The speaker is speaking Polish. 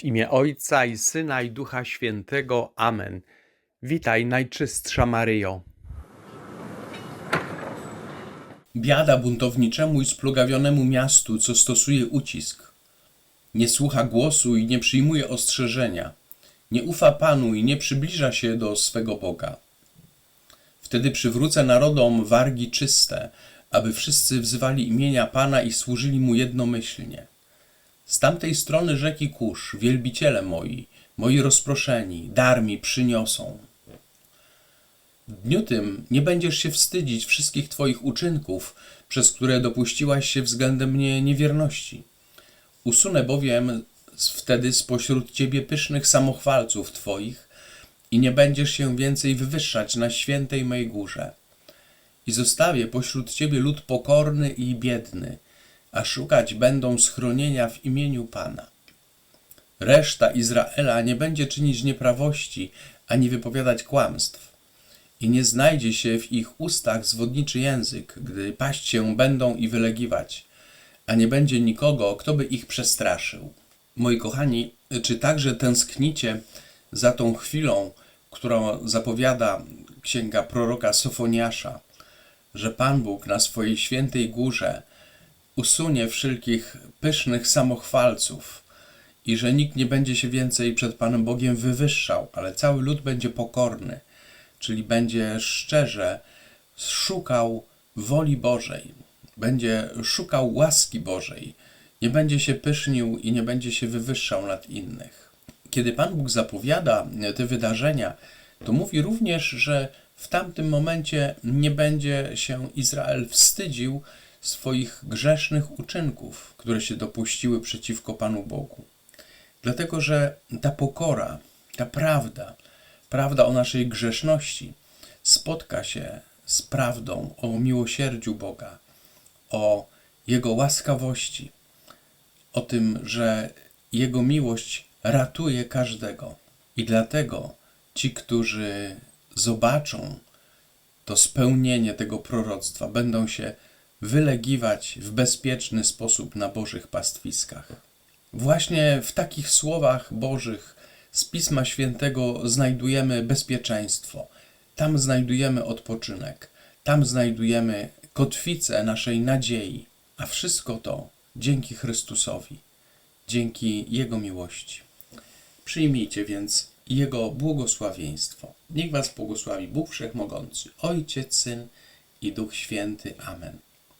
W imię Ojca i Syna i Ducha Świętego. Amen. Witaj, Najczystsza Maryjo. Biada buntowniczemu i splugawionemu miastu, co stosuje ucisk. Nie słucha głosu i nie przyjmuje ostrzeżenia. Nie ufa Panu i nie przybliża się do swego Boga. Wtedy przywrócę narodom wargi czyste, aby wszyscy wzywali imienia Pana i służyli Mu jednomyślnie. Z tamtej strony rzeki Kusz, wielbiciele moi, moi rozproszeni, dar mi przyniosą. W dniu tym nie będziesz się wstydzić wszystkich Twoich uczynków, przez które dopuściłaś się względem mnie niewierności. Usunę bowiem wtedy spośród Ciebie pysznych samochwalców Twoich i nie będziesz się więcej wywyższać na świętej mej górze. I zostawię pośród Ciebie lud pokorny i biedny, a szukać będą schronienia w imieniu Pana. Reszta Izraela nie będzie czynić nieprawości, ani wypowiadać kłamstw i nie znajdzie się w ich ustach zwodniczy język, gdy paść się będą i wylegiwać, a nie będzie nikogo, kto by ich przestraszył. Moi kochani, czy także tęsknicie za tą chwilą, którą zapowiada księga proroka Sofoniasza, że Pan Bóg na swojej świętej górze usunie wszelkich pysznych samochwalców i że nikt nie będzie się więcej przed Panem Bogiem wywyższał, ale cały lud będzie pokorny, czyli będzie szczerze szukał woli Bożej, będzie szukał łaski Bożej, nie będzie się pysznił i nie będzie się wywyższał nad innych. Kiedy Pan Bóg zapowiada te wydarzenia, to mówi również, że w tamtym momencie nie będzie się Izrael wstydził swoich grzesznych uczynków, które się dopuściły przeciwko Panu Bogu. Dlatego, że ta pokora, ta prawda, prawda o naszej grzeszności spotka się z prawdą o miłosierdziu Boga, o Jego łaskawości, o tym, że Jego miłość ratuje każdego. I dlatego ci, którzy zobaczą to spełnienie tego proroctwa, będą się wylegiwać w bezpieczny sposób na Bożych pastwiskach. Właśnie w takich słowach Bożych z Pisma Świętego znajdujemy bezpieczeństwo. Tam znajdujemy odpoczynek. Tam znajdujemy kotwicę naszej nadziei. A wszystko to dzięki Chrystusowi, dzięki Jego miłości. Przyjmijcie więc Jego błogosławieństwo. Niech Was błogosławi Bóg Wszechmogący, Ojciec, Syn i Duch Święty. Amen.